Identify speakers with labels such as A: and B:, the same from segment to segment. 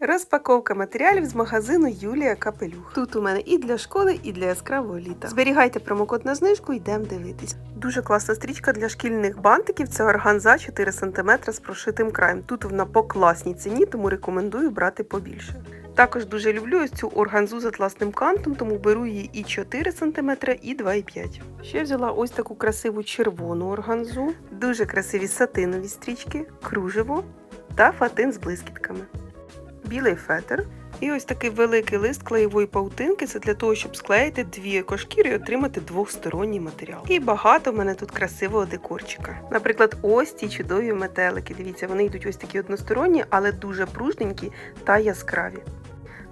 A: Розпаковка матеріалів з магазину Юлія Капелюх. Тут у мене і для школи, і для яскравого літа. Зберігайте промокод на знижку, йдемо дивитись. Дуже класна стрічка для шкільних бантиків. Це органза 4 см з прошитим краєм. Тут вона по класній ціні, тому рекомендую брати побільше. Також дуже люблю ось цю органзу з атласним кантом, тому беру її і 4 см, і 2,5. Ще взяла ось таку красиву червону органзу, дуже красиві сатинові стрічки, кружево та фатин з блискітками білий фетр. І ось такий великий лист клеєвої паутинки. Це для того, щоб склеїти дві екошкіри і отримати двохсторонній матеріал. І багато в мене тут красивого декорчика. Наприклад, ось ці чудові метелики. Дивіться, вони йдуть ось такі односторонні, але дуже пружненькі та яскраві.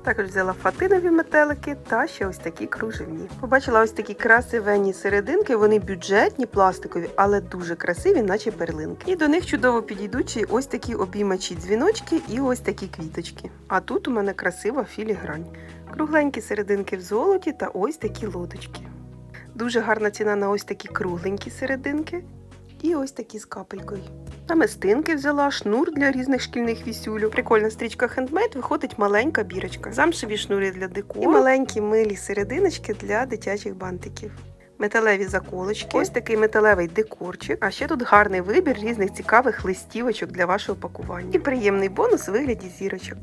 A: Також взяла фатинові метелики та ще ось такі кружевні. Побачила ось такі красивенні серединки. Вони бюджетні, пластикові, але дуже красиві, наче перлинки. І до них чудово підійдуть ось такі обіймачі дзвіночки і ось такі квіточки. А тут у мене красива філігрань. Кругленькі серединки в золоті та ось такі лодочки. Дуже гарна ціна на ось такі кругленькі серединки. І ось такі з капелькою. Намистинки взяла, шнур для різних шкільних вісюлю. Прикольна стрічка хендмейд, виходить маленька бірочка. Замшеві шнури для декору і маленькі милі серединочки для дитячих бантиків. Металеві заколочки, ось такий металевий декорчик. А ще тут гарний вибір різних цікавих листівочок для вашого пакування. І приємний бонус у вигляді зірочок.